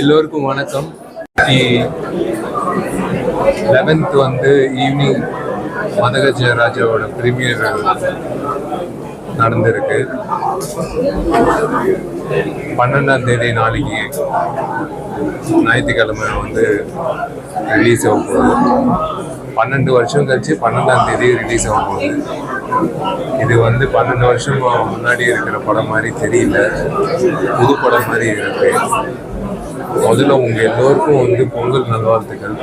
எல்லோருக்கும் வணக்கம். லெவன்த் வந்து ஈவினிங் மதக ஜெயராஜாவோட ப்ரீமியர் நடந்திருக்கு. பன்னெண்டாம் தேதி நாளைக்கு ஞாயிற்றுக்கிழமை வந்து ரிலீஸ் ஆக போகுது. பன்னெண்டு வருஷம் கழிச்சு பன்னெண்டாம் தேதி ரிலீஸ் ஆக போகுது. இது வந்து பன்னெண்டு வருஷம் முன்னாடி இருக்கிற படம் மாதிரி தெரியல. புது படம் மாதிரி இருக்கு. முதல்ல உங்க எல்லோருக்கும் வந்து பொங்கல் நல்வாழ்த்துக்கள்.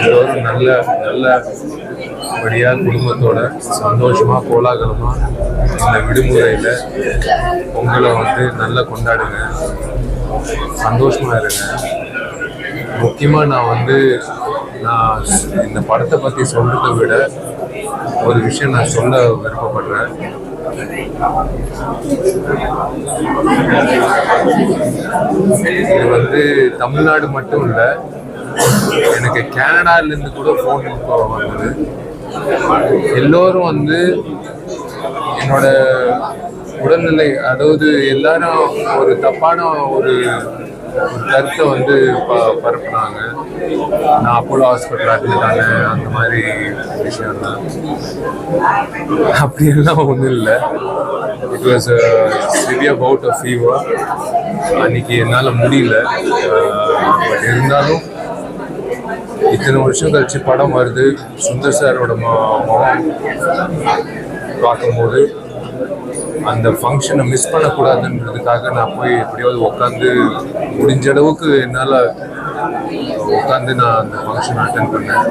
எல்லோரும் நல்ல நல்ல படியா குடும்பத்தோட சந்தோஷமா கோலாகலமா இந்த விடுமுறையில பொங்கலை வந்து நல்லா கொண்டாடுங்க. சந்தோஷமா இருங்க. முக்கியமா நான் வந்து நான் இந்த படத்தை பத்தி சொல்றதை விட ஒரு விஷயம் நான் சொல்ல விருப்பப்படுறேன். இது வந்து தமிழ்நாடு மட்டும் இல்லை எனக்கு கனடாலேருந்து கூட ஃபோன் வந்தது. எல்லோரும் வந்து என்னோட உடல்நிலை அதாவது எல்லாரும் ஒரு தப்பான ஒரு ஒரு கருத்தை வந்து ப பரப்புனாங்க. நான் அப்போலோ ஹாஸ்பிட்டல் அட்மிட் அந்த மாதிரி விஷயம்லாம் அப்படியெல்லாம் ஒன்றும் இல்லை. It was severe bout of fever அன்னைக்கு என்னால் முடியல. பட் இருந்தாலும் இத்தனை வருஷம் கழிச்சு படம் வருது. சுந்தர் சாரோட மு- முகம் பார்க்கும்போது அந்த ஃபங்க்ஷனை மிஸ் பண்ணக்கூடாதுன்றதுக்காக நான் போய் எப்படியாவது உட்காந்து முடிஞ்ச அளவுக்கு என்னால் உட்காந்து நான் அந்த ஃபங்க்ஷன் அட்டன் பண்ணேன்.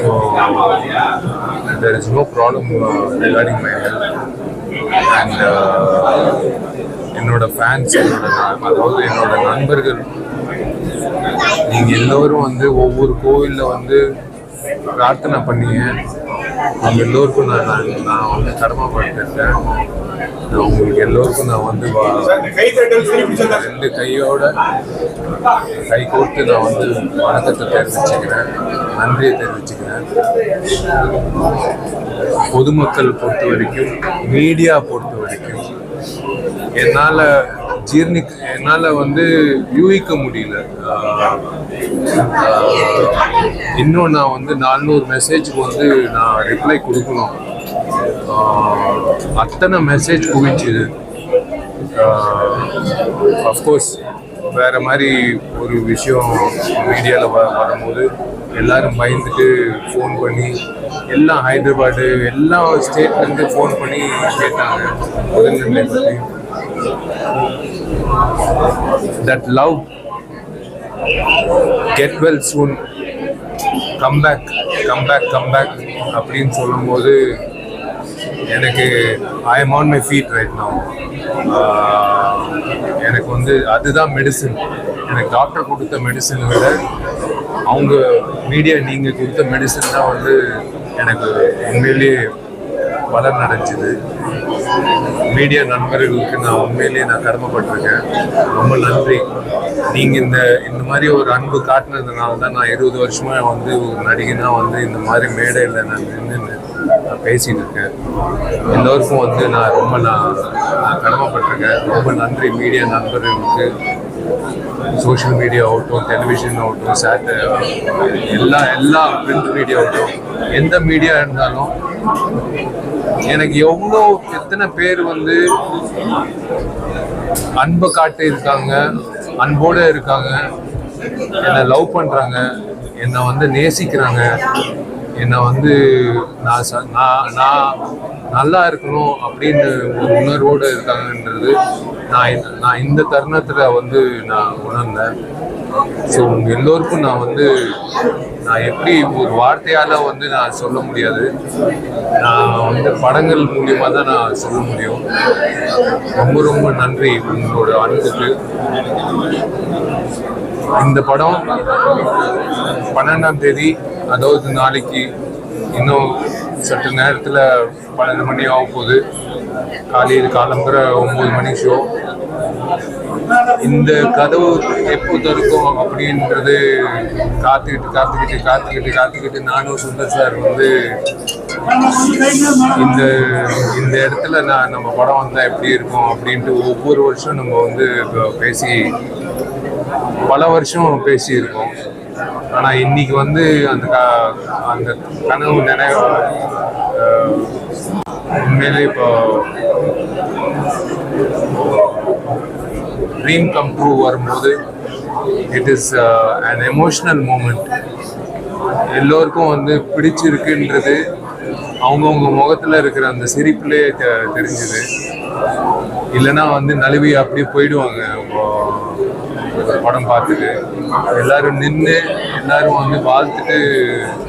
So there is no problem regarding my health and என்னோட ஃபேன்ஸ் என்னோட அதாவது என்னோட நண்பர்கள் நீங்கள் எல்லோரும் வந்து ஒவ்வொரு கோவில்ல வந்து பிரார்த்தனை பண்ணீங்க அவங்க எல்லோருக்கும் நான் நான் வந்து கடமைப்பட்டிருக்கேன் நான் உங்களுக்கு எல்லோருக்கும் நான் வந்து ரெண்டு கையோட கை கோர்த்து நான் வந்து வணக்கத்தை தெரிவிச்சுக்கிறேன். நன்றியை தெரிவிச்சுக்கிறேன். பொதுமக்கள் பொறுத்த வரைக்கும் மீடியா பொறுத்த வரைக்கும் என்னால் ஜீர்ணி என்னால் வந்து யூகிக்க முடியல. இன்னும் நான் வந்து நானூறு மெசேஜுக்கு வந்து நான் ரிப்ளை கொடுக்கணும். அத்தனை மெசேஜ் குவிச்சுது அஃப்கோர்ஸ் வேற மாதிரி ஒரு விஷயம் மீடியாவில் வ வரும்போது எல்லாரும் பயந்துட்டு ஃபோன் பண்ணி எல்லாம் ஹைதராபாடு எல்லா ஸ்டேட்லேருந்து ஃபோன் பண்ணி கேட்டாங்க. உடல்நிலை பற்றி that love get well soon come back come back come back அப்படின்னு சொல்லும்போது எனக்கு I am on my feet right நான் எனக்கு வந்து அதுதான் மெடிசன் எனக்கு டாக்டர் கொடுத்த மெடிசனை விட அவங்க மீடியா நீங்கள் கொடுத்த மெடிசன் தான் வந்து எனக்கு உண்மையிலேயே பலன் அடைஞ்சிது. மீடியா நண்பர்களுக்கு நான் உண்மையிலேயே நான் கடமைப்பட்டிருக்கேன். ரொம்ப நன்றி. நீங்கள் இந்த இந்த மாதிரி ஒரு அன்பு காட்டினதுனால தான் நான் இருபது வருஷமாக வந்து ஒரு வந்து இந்த மாதிரி மேடையில் நான் நின்று நான் பேசிட்டு இருக்கேன். எல்லோருக்கும் வந்து நான் ரொம்ப நான் நான் கடமைப்பட்டிருக்கேன். ரொம்ப நன்றி மீடியா நண்பர்களுக்கு. சோஷியல் மீடியா ஆகட்டும் டெலிவிஷன் ஆகட்டும் சேட்டை எல்லா எல்லா பிரிண்ட் மீடியா ஆகட்டும் எந்த மீடியா இருந்தாலும் எனக்கு எவ்வளோ எத்தனை பேர் வந்து அன்பை காட்டி இருக்காங்க அன்போடு இருக்காங்க என்னை லவ் பண்ணுறாங்க என்னை வந்து நேசிக்கிறாங்க என்னை வந்து நான் ச- நான் நான் நல்லா இருக்கணும் அப்படின்னு ஒரு உணர்வோடு இருக்காங்கன்றது நான் நான் இந்த தருணத்தில் வந்து நான் உணர்ந்தேன். ஸோ உங்க எல்லோருக்கும் நான் வந்து நான் எப்படி ஒரு வார்த்தையால் வந்து நான் சொல்ல முடியாது. நான் வந்து படங்கள் மூலியமாக தான் நான் சொல்ல முடியும். ரொம்ப ரொம்ப நன்றி உங்களோட அன்புக்கு. இந்த படம் பன்னெண்டாம் தேதி அதாவது நாளைக்கு இன்னும் சற்று நேரத்தில் பன்னெண்டு மணி ஆக போகுது காலையில் காலம்புற ஒம்பது மணி ஷோ இந்த கதவு எப்போ திறக்கும் அப்படின்றது காத்துக்கிட்டு காத்துக்கிட்டு காத்துக்கிட்டு காத்துக்கிட்டு நானும் சுந்தர் சார் வந்து இந்த இந்த இடத்துல நான் நம்ம படம் வந்தால் எப்படி இருக்கும் அப்படின்ட்டு ஒவ்வொரு வருஷம் நம்ம வந்து இப்போ பேசி பல வருஷம் பேசியிருக்கோம். ஆனால் இன்னைக்கு வந்து அந்த அந்த கனவு நினைவு உண்மையிலே இப்போ ட்ரீம் கம் ட்ரூ வரும்போது it is an emotional moment எல்லோருக்கும் வந்து பிடிச்சிருக்குன்றது அவங்கவுங்க முகத்தில் இருக்கிற அந்த சிரிப்புலேயே தெ- தெரிஞ்சுது. இல்லைன்னா வந்து நழுவி அப்படியே போயிடுவாங்க படம் பார்த்துட்டு. எல்லாரும் நின்று எல்லாரும் வந்து வாழ்த்துட்டு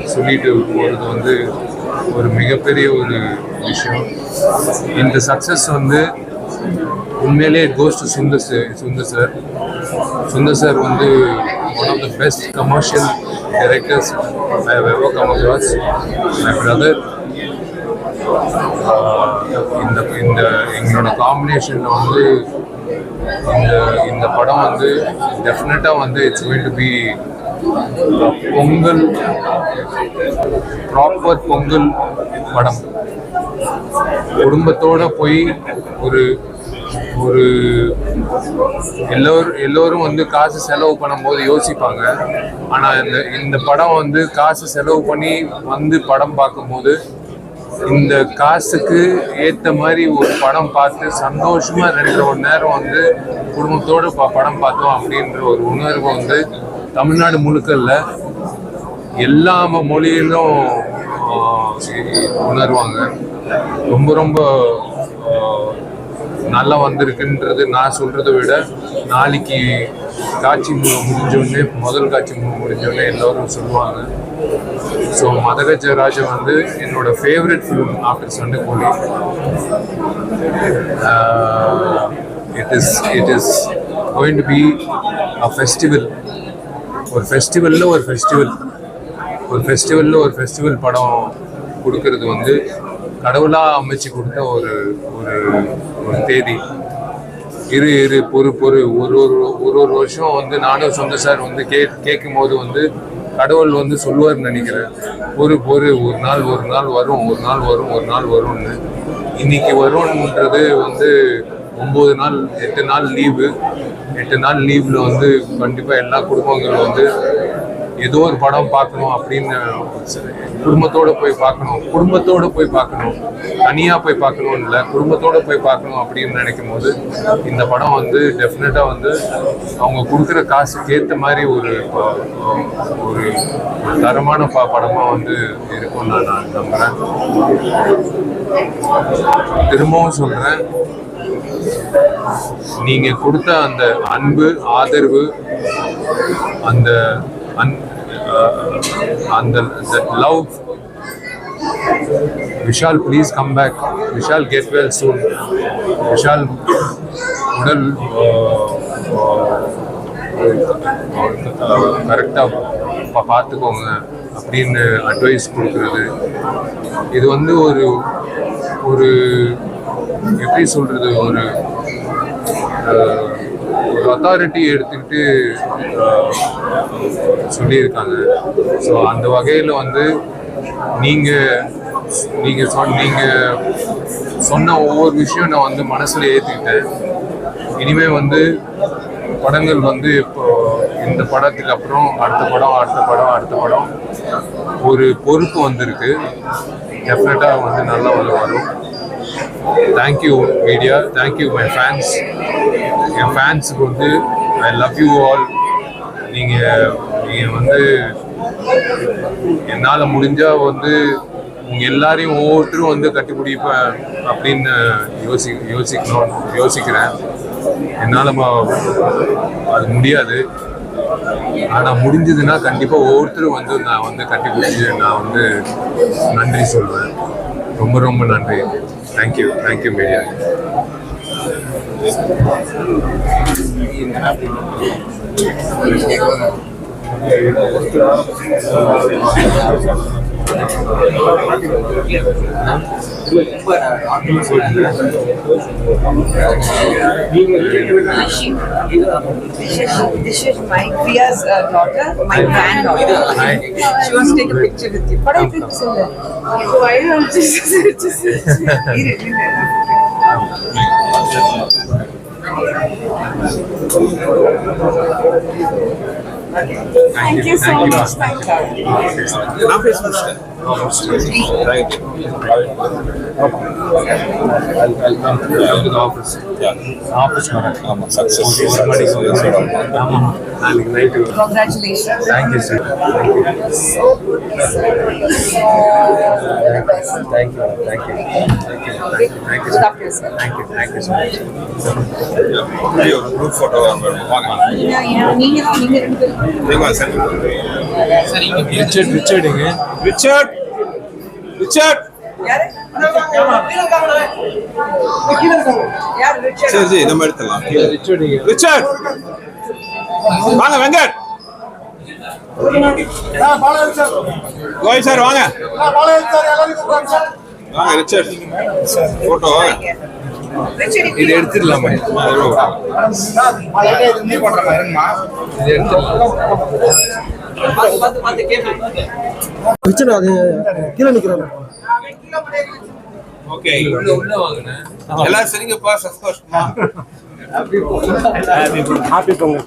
சொல்லிட்டு போகிறது வந்து ஒரு மிகப்பெரிய ஒரு விஷயம். இந்த சக்ஸஸ் வந்து உண்மையிலே goes to Sundar sir Sundar sir Sundar sir வந்து one of the best commercial directors I have ever come across my brother இந்த இந்த எங்களோட காம்பினேஷனில் வந்து இந்த இந்த படம் வந்து டெஃபினட்டாக வந்து it's going to be Pongal proper Pongal படம். குடும்பத்தோட போய் ஒரு ஒரு எல்லோரும் எல்லோரும் வந்து காசு செலவு பண்ணும்போது யோசிப்பாங்க. ஆனால் இந்த இந்த படம் வந்து காசு செலவு பண்ணி வந்து படம் பார்க்கும்போது இந்த காசுக்கு ஏற்ற மாதிரி ஒரு படம் பார்த்து சந்தோஷமாக நினைக்கிற மணி நேரம் வந்து குடும்பத்தோடு ப- படம் பார்த்தோம் அப்படின்ற ஒரு உணர்வு வந்து தமிழ்நாடு முழுக்க இல்லை எல்லா மொழியிலும் உணர்வாங்க. ரொம்ப ரொம்ப நல்லா வந்திருக்குன்றது நான் சொல்கிறத விட நாளைக்கு காட்சி முடிஞ்சோடனே முதல் காட்சி முடிஞ்சோடனே எல்லோரும் சொல்லுவாங்க. ஸோ மதகஜ ராஜா வந்து என்னோட favourite film after Sandakozhi it is it is going to be a festival ஒரு ஃபெஸ்டிவலில் ஒரு ஃபெஸ்டிவல் ஒரு ஃபெஸ்டிவலில் ஒரு ஃபெஸ்டிவல் படம் கொடுக்கறது வந்து கடவுளாக அமைச்சு கொடுத்த ஒரு ஒரு தேதி. இரு இரு பொறு பொறு. ஒரு ஒரு ஒரு ஒரு வருஷம் வந்து நானும் சொந்த சார் வந்து கே கேட்கும் போது வந்து கடவுள் வந்து சொல்லுவார்னு நினைக்கிறேன். பொறு பொறு ஒரு நாள் ஒரு நாள் வரும் ஒரு நாள் வரும் ஒரு நாள் வரும்னு. இன்னைக்கு வரும்ன்றது வந்து ஒம்பது நாள் எட்டு நாள் லீவு. எட்டு நாள் லீவில் வந்து கண்டிப்பாக எல்லா குடும்பங்களும் வந்து ஏதோ ஒரு படம் பார்க்கணும் அப்படின்னு குடும்பத்தோடு போய் பார்க்கணும். குடும்பத்தோடு போய் பார்க்கணும். தனியாக போய் பார்க்கணும் இல்லை குடும்பத்தோடு போய் பார்க்கணும் அப்படின்னு நினைக்கும் போது இந்த படம் வந்து டெஃபினட்டாக வந்து அவங்க கொடுக்குற காசுக்கு ஏற்ற மாதிரி ஒரு ஒரு ஒரு தரமான பா படமாக வந்து இருக்கும்னு நான் நான் நம்புகிறேன் திரும்பவும் சொல்கிறேன் நீங்க கொடுத்த அந்த அன்பு ஆதரவு அந்த அன்- அந்த love Vishal please come back Vishal get well soon Vishal உடல் கரெக்டாக பார்த்துக்கோங்க அப்படின்னு அட்வைஸ் கொடுக்குறது. இது வந்து ஒரு ஒரு எப்படி சொல்கிறது ஒரு ஒரு அத்தாரிட்டி எடுத்துக்கிட்டு சொல்லியிருக்காங்க. ஸோ அந்த வகையில் வந்து நீங்கள் நீங்கள் சொன்ன நீங்கள் சொன்ன ஒவ்வொரு விஷயம் நான் வந்து மனசில் ஏற்றிக்கிட்டேன் இனிமே வந்து படங்கள் வந்து இப்போ இந்த படத்துக்கு அப்புறம் அடுத்த படம் அடுத்த படம் அடுத்த படம் ஒரு பொறுப்பு வந்திருக்கு. டெஃபினட்டாக வந்து நல்லா வரும். Thank you media thank you my fans என் ஃபேன்ஸுக்கு வந்து ஐ லவ் யூ ஆல் நீங்கள் நீங்கள் வந்து என்னால் முடிஞ்சால் வந்து உங்கள் எல்லாரையும் ஒவ்வொருத்தரும் வந்து கட்டிப்பிடிப்பேன் அப்படின்னு யோசி யோசிக்கணும் யோசிக்கிறேன். என்னால் அது முடியாது. ஆனால் முடிஞ்சதுன்னா கண்டிப்பாக ஒவ்வொருத்தரும் வந்து நான் வந்து கட்டிப்பிடிச்சி நான் வந்து நன்றி சொல்வேன். ரொம்ப ரொம்ப நன்றி. Thank you thank you media This is my Priya's uh, daughter, my granddaughter. She wants to take a picture with you. But I think so. Why not just just? Thank you so much. Thank you. Office வரேன் ஆமா success ஒரு மணிக்கு ஆமா நாளைக்கு night Congratulations. Thank you sir thank you thank you thank you Look after yourself. Group photo வாங்க நீங்க நீங்க தான் நீங்க ரெண்டு பேரும். தேவா சார் ரிச்சர்ட் ரிச்சர்டுங்க ரிச்சர்ட் ரிச்சர்ட் யாரு? யாரு ரிச்சர்ட் சரி சரி நம்ம எடுத்துடலாம். ரிச்சர்டுங்க ரிச்சர்ட் வாங்க வெங்கட்! சார். கோயில் சார் வாங்க. சார் எல்லாரும் போட்டோ இது எடுத்துடலாமா இது எடுத்துடலாம்? அது கீழே நிக்கிறாங்க ஓகே உள்ள உள்ள வாங்கினேன் எல்லாரும் சரிங்கப்பா சந்தோஷமா ஹாப்பி பொங்கல்.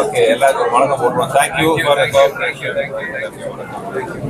ஓகே எல்லாருக்கும் வணக்கம் போடுறோம் thank you for thank you thank you thank you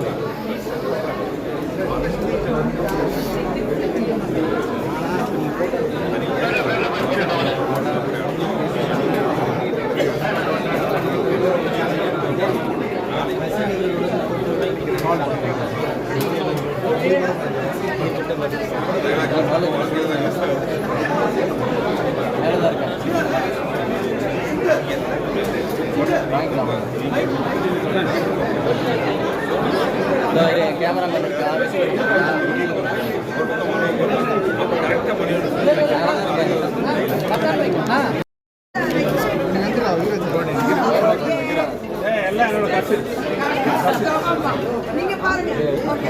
camera அனுப்பிச்சு நீங்க பாருங்க. ஓகே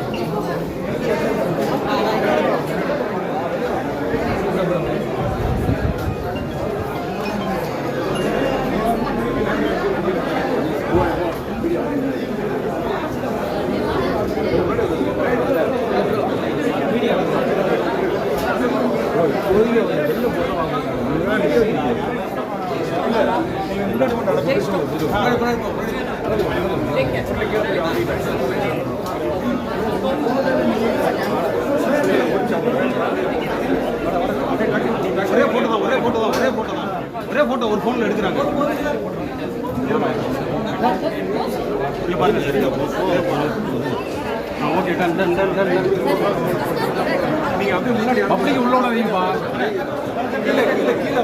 தான் ஒரே போட்டோ ஒரு ஃபோனில் எடுக்கிறாங்க. இங்க பாருங்க சரியா okay done done done done நீங்கள் அப்படியே முன்னாடி பப்ளிக் உள்ள விடாதீங்கப்பா கீழே கீழே கீழே